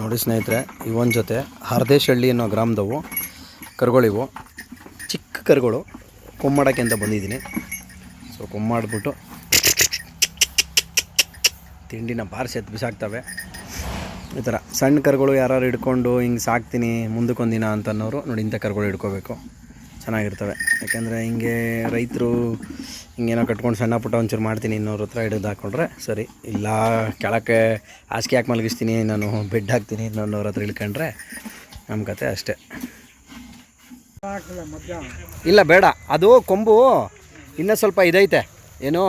ನೋಡಿ ಸ್ನೇಹಿತರೆ ಇವೊಂದು ಜೊತೆ ಹರದೇಶಹಳ್ಳಿ ಅನ್ನೋ ಗ್ರಾಮದವು, ಕರುಗಳಿವು. ಚಿಕ್ಕ ಕರುಗಳು, ಕೊಮ್ಮಾಡೋಕ್ಕೆ ಅಂತ ಬಂದಿದ್ದೀನಿ. ಸೊ ಕೊಮ್ಮಾಡ್ಬಿಟ್ಟು ತಿಂಡಿನ ಬಾರಿಸಿ ಎತ್ತು ಬಿಸಾಕ್ತವೆ. ಈ ಥರ ಸಣ್ಣ ಕರುಗಳು ಯಾರು ಹಿಡ್ಕೊಂಡು ಹಿಂಗೆ ಸಾಕ್ತೀನಿ ಮುಂದಕ್ಕೊಂದಿನ ಅಂತ ಅನ್ನೋರು ನೋಡಿ ಇಂಥ ಕರುಗಳು ಹಿಡ್ಕೋಬೇಕು. ಚೆನ್ನಾಗಿರ್ತವೆ. ಯಾಕೆಂದರೆ ಹಿಂಗೆ ರೈತರು ಹಿಂಗೇನೋ ಕಟ್ಕೊಂಡು ಸಣ್ಣ ಪುಟ್ಟ ಒಂಚೂರು ಮಾಡ್ತೀನಿ ಇನ್ನೋರ ಹತ್ರ ಹಿಡಿದು ಹಾಕ್ಕೊಂಡ್ರೆ ಸರಿ. ಇಲ್ಲ, ಕೆಳಕ್ಕೆ ಹಾಸಿಗೆ ಹಾಕಿ ಮಲಗಿಸ್ತೀನಿ, ನಾನು ಬೆಡ್ ಹಾಕ್ತೀನಿ ಇನ್ನೊಂದವ್ರ ಹತ್ರ ಇಳ್ಕೊಂಡ್ರೆ ನಮ್ಮ ಕತೆ ಅಷ್ಟೇ. ಇಲ್ಲ, ಬೇಡ. ಅದು ಕೊಂಬು ಇನ್ನೂ ಸ್ವಲ್ಪ ಇದೈತೆ. ಏನೋ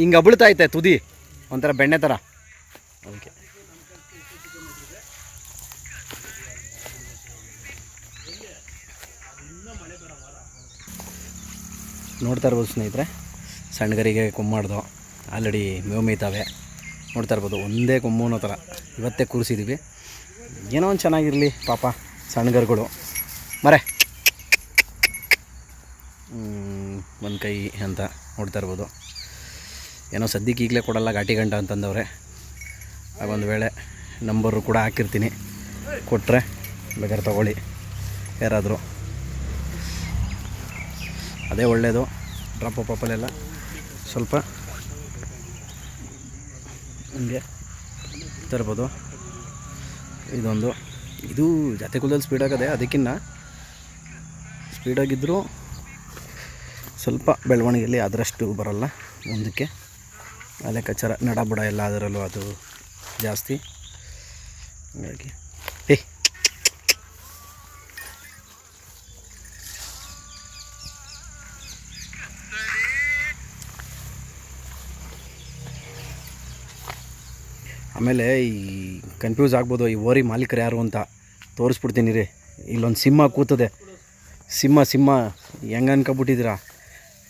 ಹಿಂಗೆ ಐತೆ ತುದಿ. ಒಂಥರ ಬೆಣ್ಣೆ ಥರ ಅದಕ್ಕೆ ನೋಡ್ತಾ ಇರ್ಬೋದು ಸ್ನೇಹಿತರೆ. ಸಣ್ಣಗರಿಗೆ ಕೊಮ್ಮಾಡ್ದು ಆಲ್ರೆಡಿ ಮೇವು ಮೇಯ್ತಾವೆ. ನೋಡ್ತಾ ಇರ್ಬೋದು, ಒಂದೇ ಕೊಮ್ಮು ಅನ್ನೋ ಥರ. ಇವತ್ತೇ ಕೂರಿಸಿದ್ದೀವಿ ಏನೋ ಒಂದು ಚೆನ್ನಾಗಿರಲಿ, ಪಾಪ, ಸಣ್ಣಗರುಗಳು. ಮರೆ. ಒಂದು ಕೈ ಅಂತ ನೋಡ್ತಾ ಇರ್ಬೋದು. ಏನೋ ಸದ್ಯಕ್ಕೆ ಈಗಲೇ ಕೊಡಲ್ಲ, ಘಾಟಿ ಗಂಟ ಅಂತಂದವ್ರೆ. ಆಗೊಂದು ವೇಳೆ ನಂಬರು ಕೂಡ ಹಾಕಿರ್ತೀನಿ. ಕೊಟ್ಟರೆ ಬೇಕಾದ್ರೆ ತಗೊಳ್ಳಿ. ಯಾರಾದರೂ. ಅದೇ ಒಳ್ಳೆಯದು ಡ್ರಾಪ್ ಪಪ್ಪಲೆಲ್ಲ ಸ್ವಲ್ಪ ಹಂಗೆ ತರ್ಬೋದು. ಇದೊಂದು. ಇದು ಜಾತಿ ಕುಲದಲ್ಲಿ ಸ್ಪೀಡ್ ಆಗದೆ ಅದಕ್ಕಿಂತ ಸ್ಪೀಡಾಗಿದ್ದರೂ ಸ್ವಲ್ಪ ಬೆಳವಣಿಗೆಯಲ್ಲಿ ಅದರಷ್ಟು ಬರಲ್ಲ. ಮುಂದಕ್ಕೆ ಲೆಕ್ಕಾಚಾರ ನಡಬಡ ಎಲ್ಲ ಅದರಲ್ಲೂ ಅದು ಜಾಸ್ತಿ. ಹಾಗಾಗಿ. ಏ ಆಮೇಲೆ ಈ ಕನ್ಫ್ಯೂಸ್ ಆಗ್ಬೋದು ಈ ಓರಿ ಮಾಲೀಕರು ಯಾರು ಅಂತ ತೋರಿಸ್ಬಿಡ್ತೀನಿ ರೀ. ಇಲ್ಲೊಂದು ಸಿಂಹ ಕೂತದೆ. ಸಿಂಹ ಸಿಂಹ ಹೆಂಗೆ ಅನ್ಕೊಬಿಟ್ಟಿದ್ದೀರಾ?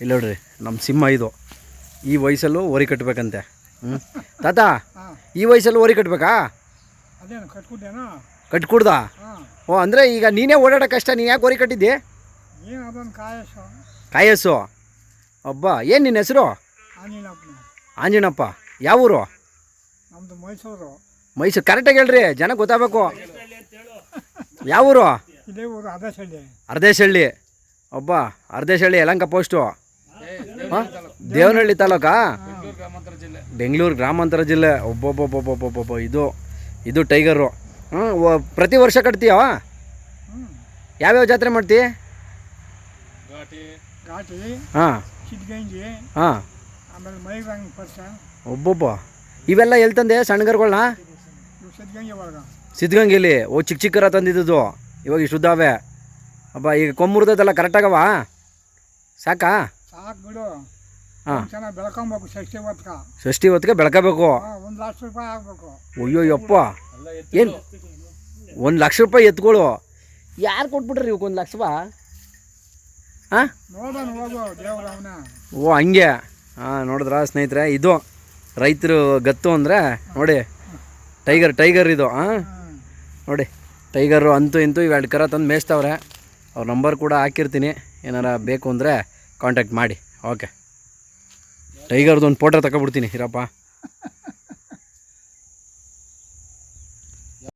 ಇಲ್ಲ ನೋಡ್ರಿ ನಮ್ಮ ಸಿಂಹ ಇದು. ಈ ವಯಸ್ಸಲ್ಲೂ ಓರಿ ಕಟ್ಟಬೇಕಂತೆ ಹ್ಞೂ ತಾತ ಈ ವಯಸ್ಸಲ್ಲೂ ಓರಿ ಕಟ್ಟಬೇಕಾ ಕಟ್ಕೊಡ್ದ? ಓ ಅಂದರೆ ಈಗ ನೀನೇ ಓಡಾಡೋ ಕಷ್ಟ ನೀ ಯಾಕೆ ಓರಿ ಕಟ್ಟಿದ್ದಿ? ಕಾಯಸ್ಸು? ಅಬ್ಬ ಏನು ನಿನ್ನ ಹೆಸರು? ಆಂಜನಪ್ಪ ಯಾವ ಊರು ನಮ್ಮದು ಮೈಸೂರು. ಮೈಸೂರು ಕರೆಕ್ಟಾಗಿ ಹೇಳ್ರಿ ಜನ ಗೊತ್ತಾಗಬೇಕು. ಯಾವ ಊರು? ಇದೇ ಊರು ಅರ್ಧೇಶಳ್ಳಿ ಅರ್ಧೇಶಹಳ್ಳಿ ಒಬ್ಬ ಅರ್ಧೇಶಹಳ್ಳಿ ಯಲಂಕ ಪೋಸ್ಟು. ಹಾಂ? ದೇವನಹಳ್ಳಿ ತಾಲೂಕಾ? ಬೆಂಗಳೂರು ಗ್ರಾಮಾಂತರ ಜಿಲ್ಲೆ. ಒಬ್ಬೊಬ್ಬೊಬ್ಬೊಬ್ಬೊಬ್ಬೊಬ್ಬ ಇದು ಇದು ಟೈಗರು. ಹ್ಞೂ ಪ್ರತಿ ವರ್ಷ ಕಟ್ತೀಯ? ಯಾವ್ಯಾವ ಜಾತ್ರೆ ಮಾಡ್ತಿ? ಹಾಂ. ಹಾಂ. ಒಬ್ಬೊಬ್ಬ. ಇವೆಲ್ಲ ಎಲ್ಲಿ ತಂದೆ ಸಣ್ಣಗರ್ಗಳನ್ನ ಇವು ಸಿದ್ಧಗಂಗೆ ಇಲ್ಲಿ ಸಿದ್ಧಗಂಗೆಲಿ ಓ ಚಿಕ್ಕ ಚಿಕ್ಕರ ತಂದಿದ್ದು ಇವಾಗ ಶುದ್ಧಾವೆ ಅಬ್ಬ ಈಗ ಕೊಮ್ಮುರ್ದದೆಲ್ಲ ಕರೆಕ್ಟಾಗವ ಸಾಕಾ? ಸಾಕು ಬಿಡು. ಹಾಂ. ಷಷ್ಠಿ ಹೊತ್ತಿಗೆ ಬೆಳ್ಕೋಬೇಕು ಹಾಂ ಒಂದು ಲಕ್ಷ ರೂಪಾಯಿ ಆಗಬೇಕು. ಅಯ್ಯೋ ಯಪ್ಪ ಏನು? ಒಂದು ಲಕ್ಷ ರೂಪಾಯಿ ಎತ್ಕೊಳ್ಳು ಯಾರು ಕೊಟ್ಬಿಟ್ರಿ ಇವಕ್ಕೆ ಒಂದು ಲಕ್ಷ ಹಾಂ? ನೋಡೋಣ ಹೋಗು ದೇವ್ರ ಓ ಹಂಗೆ. ಹಾಂ ನೋಡಿದ್ರ ಸ್ನೇಹಿತರೆ? ಇದು ರೈತರು ಗತ್ತು ಅಂದರೆ ನೋಡಿ ಟೈಗರ್ ಟೈಗರ್ ಇದು ಹಾಂ ನೋಡಿ ಟೈಗರು ಅಂತೂ ಇಂತೂ ಇವೆರಡು ಕರ ತಂದು ಮೇಯಿಸ್ತವ್ರೆ. ಅವ್ರ ನಂಬರ್ ಕೂಡ ಹಾಕಿರ್ತೀನಿ. ಏನಾರ ಬೇಕು ಅಂದರೆ ಕಾಂಟ್ಯಾಕ್ಟ್ ಮಾಡಿ. ಓಕೆ ಟೈಗರ್ದು ಒಂದು ಫೋಟೋ ತಗೊಬಿಡ್ತೀನಿ ಇರಪ್ಪ.